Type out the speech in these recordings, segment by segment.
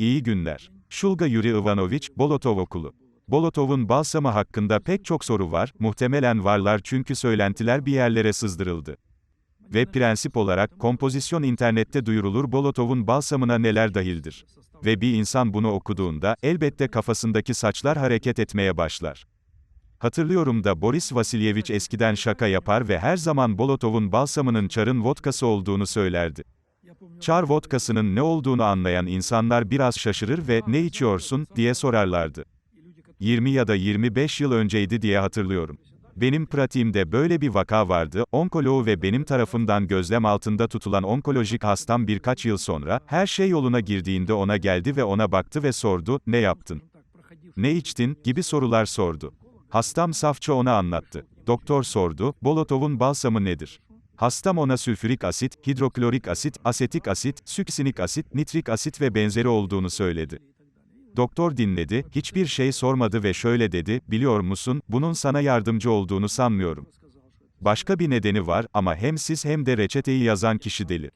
İyi günler. Şulga Yuri Ivanoviç, Bolotov Okulu. Bolotov'un balsamı hakkında pek çok soru var, muhtemelen varlar çünkü söylentiler bir yerlere sızdırıldı. Ve prensip olarak, kompozisyon internette duyurulur Bolotov'un balsamına neler dahildir. Ve bir insan bunu okuduğunda, elbette kafasındaki saçlar hareket etmeye başlar. Hatırlıyorum da Boris Vasilyeviç eskiden şaka yapar ve her zaman Bolotov'un balsamının çarın vodkası olduğunu söylerdi. Çar vodkasının ne olduğunu anlayan insanlar biraz şaşırır ve ne içiyorsun diye sorarlardı. 20 ya da 25 yıl önceydi diye hatırlıyorum. Benim pratiğimde böyle bir vaka vardı, onkoloğu ve benim tarafından gözlem altında tutulan onkolojik hastam birkaç yıl sonra, her şey yoluna girdiğinde ona geldi ve ona baktı ve sordu, ne yaptın? Ne içtin, gibi sorular sordu. Hastam safça ona anlattı. Doktor sordu, Bolotov'un balsamı nedir? Hastam ona sülfürik asit, hidroklorik asit, asetik asit, süksinik asit, nitrik asit ve benzeri olduğunu söyledi. Doktor dinledi, hiçbir şey sormadı ve şöyle dedi, biliyor musun, bunun sana yardımcı olduğunu sanmıyorum. Başka bir nedeni var ama hem siz hem de reçeteyi yazan kişi deli.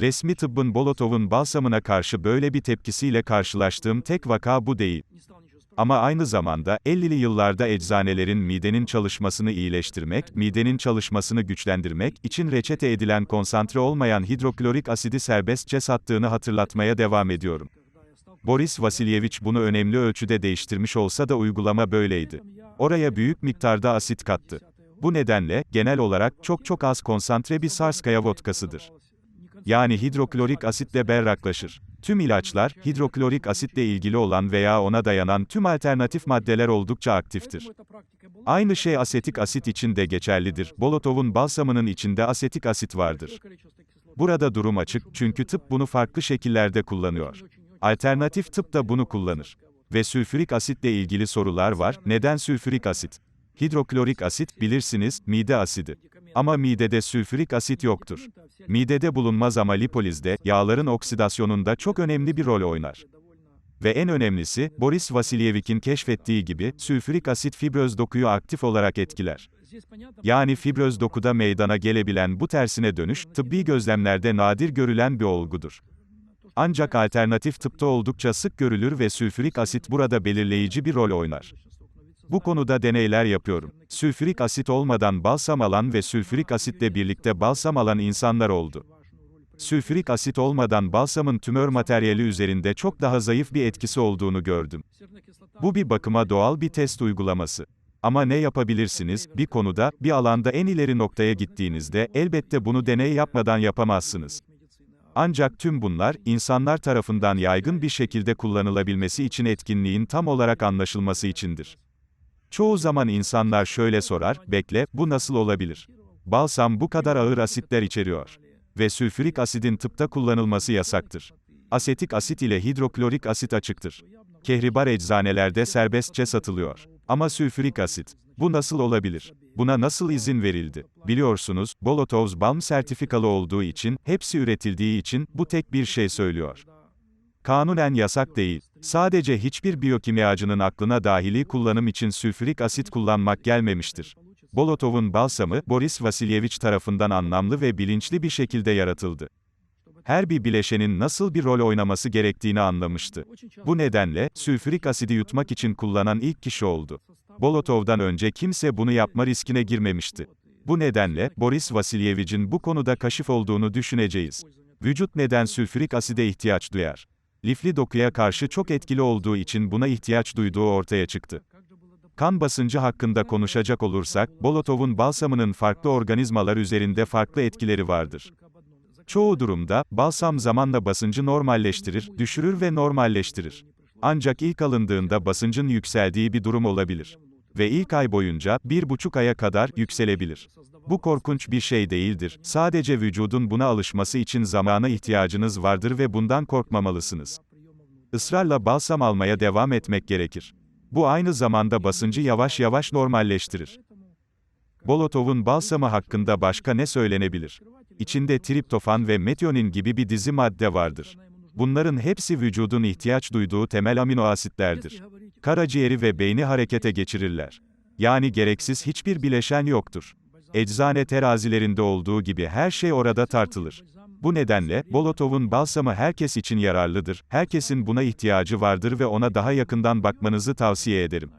Resmi tıbbın Bolotov'un balsamına karşı böyle bir tepkisiyle karşılaştığım tek vaka bu değil. Ama aynı zamanda, 50'li yıllarda eczanelerin midenin çalışmasını iyileştirmek, midenin çalışmasını güçlendirmek için reçete edilen konsantre olmayan hidroklorik asidi serbestçe sattığını hatırlatmaya devam ediyorum. Boris Vasilyeviç bunu önemli ölçüde değiştirmiş olsa da uygulama böyleydi. Oraya büyük miktarda asit kattı. Bu nedenle, genel olarak çok çok az konsantre bir Sarskaya vodkasıdır. Yani hidroklorik asitle berraklaşır. Tüm ilaçlar, hidroklorik asitle ilgili olan veya ona dayanan tüm alternatif maddeler oldukça aktiftir. Aynı şey asetik asit için de geçerlidir. Bolotov'un balsamının içinde asetik asit vardır. Burada durum açık, çünkü tıp bunu farklı şekillerde kullanıyor. Alternatif tıp da bunu kullanır. Ve sülfürik asitle ilgili sorular var, neden sülfürik asit? Hidroklorik asit, bilirsiniz, mide asidi. Ama midede sülfürik asit yoktur. Midede bulunmaz ama lipolizde, yağların oksidasyonunda çok önemli bir rol oynar. Ve en önemlisi, Boris Vasilyevik'in keşfettiği gibi, sülfürik asit fibröz dokuyu aktif olarak etkiler. Yani fibröz dokuda meydana gelebilen bu tersine dönüş, tıbbi gözlemlerde nadir görülen bir olgudur. Ancak alternatif tıpta oldukça sık görülür ve sülfürik asit burada belirleyici bir rol oynar. Bu konuda deneyler yapıyorum. Sülfürik asit olmadan balsam alan ve sülfürik asitle birlikte balsam alan insanlar oldu. Sülfürik asit olmadan balsamın tümör materyali üzerinde çok daha zayıf bir etkisi olduğunu gördüm. Bu bir bakıma doğal bir test uygulaması. Ama ne yapabilirsiniz? Bir konuda, bir alanda en ileri noktaya gittiğinizde, elbette bunu deney yapmadan yapamazsınız. Ancak tüm bunlar, insanlar tarafından yaygın bir şekilde kullanılabilmesi için etkinliğin tam olarak anlaşılması içindir. Çoğu zaman insanlar şöyle sorar, bekle, bu nasıl olabilir? Balsam bu kadar ağır asitler içeriyor. Ve sülfürik asidin tıpta kullanılması yasaktır. Asetik asit ile hidroklorik asit açıktır. Kehribar eczanelerde serbestçe satılıyor. Ama sülfürik asit. Bu nasıl olabilir? Buna nasıl izin verildi? Biliyorsunuz, Bolotovs BAM sertifikalı olduğu için, hepsi üretildiği için, bu tek bir şey söylüyor. Kanunen yasak değil. Sadece hiçbir biyokimyacının aklına dahili kullanım için sülfürik asit kullanmak gelmemiştir. Bolotov'un balsamı, Boris Vasilyeviç tarafından anlamlı ve bilinçli bir şekilde yaratıldı. Her bir bileşenin nasıl bir rol oynaması gerektiğini anlamıştı. Bu nedenle, sülfürik asidi yutmak için kullanan ilk kişi oldu. Bolotov'dan önce kimse bunu yapma riskine girmemişti. Bu nedenle, Boris Vasilyevich'in bu konuda kaşif olduğunu düşüneceğiz. Vücut neden sülfürik aside ihtiyaç duyar? Lifli dokuya karşı çok etkili olduğu için buna ihtiyaç duyduğu ortaya çıktı. Kan basıncı hakkında konuşacak olursak, Bolotov'un balsamının farklı organizmalar üzerinde farklı etkileri vardır. Çoğu durumda, balsam zamanla basıncı normalleştirir, düşürür ve normalleştirir. Ancak ilk alındığında basıncın yükseldiği bir durum olabilir. Ve ilk ay boyunca, bir buçuk aya kadar, yükselebilir. Bu korkunç bir şey değildir, sadece vücudun buna alışması için zamana ihtiyacınız vardır ve bundan korkmamalısınız. Israrla balsam almaya devam etmek gerekir. Bu aynı zamanda basıncı yavaş yavaş normalleştirir. Bolotov'un balsamı hakkında başka ne söylenebilir? İçinde triptofan ve metionin gibi bir dizi madde vardır. Bunların hepsi vücudun ihtiyaç duyduğu temel amino asitlerdir. Karaciğeri ve beyni harekete geçirirler. Yani gereksiz hiçbir bileşen yoktur. Eczane terazilerinde olduğu gibi her şey orada tartılır. Bu nedenle, Bolotov'un balsamı herkes için yararlıdır, herkesin buna ihtiyacı vardır ve ona daha yakından bakmanızı tavsiye ederim.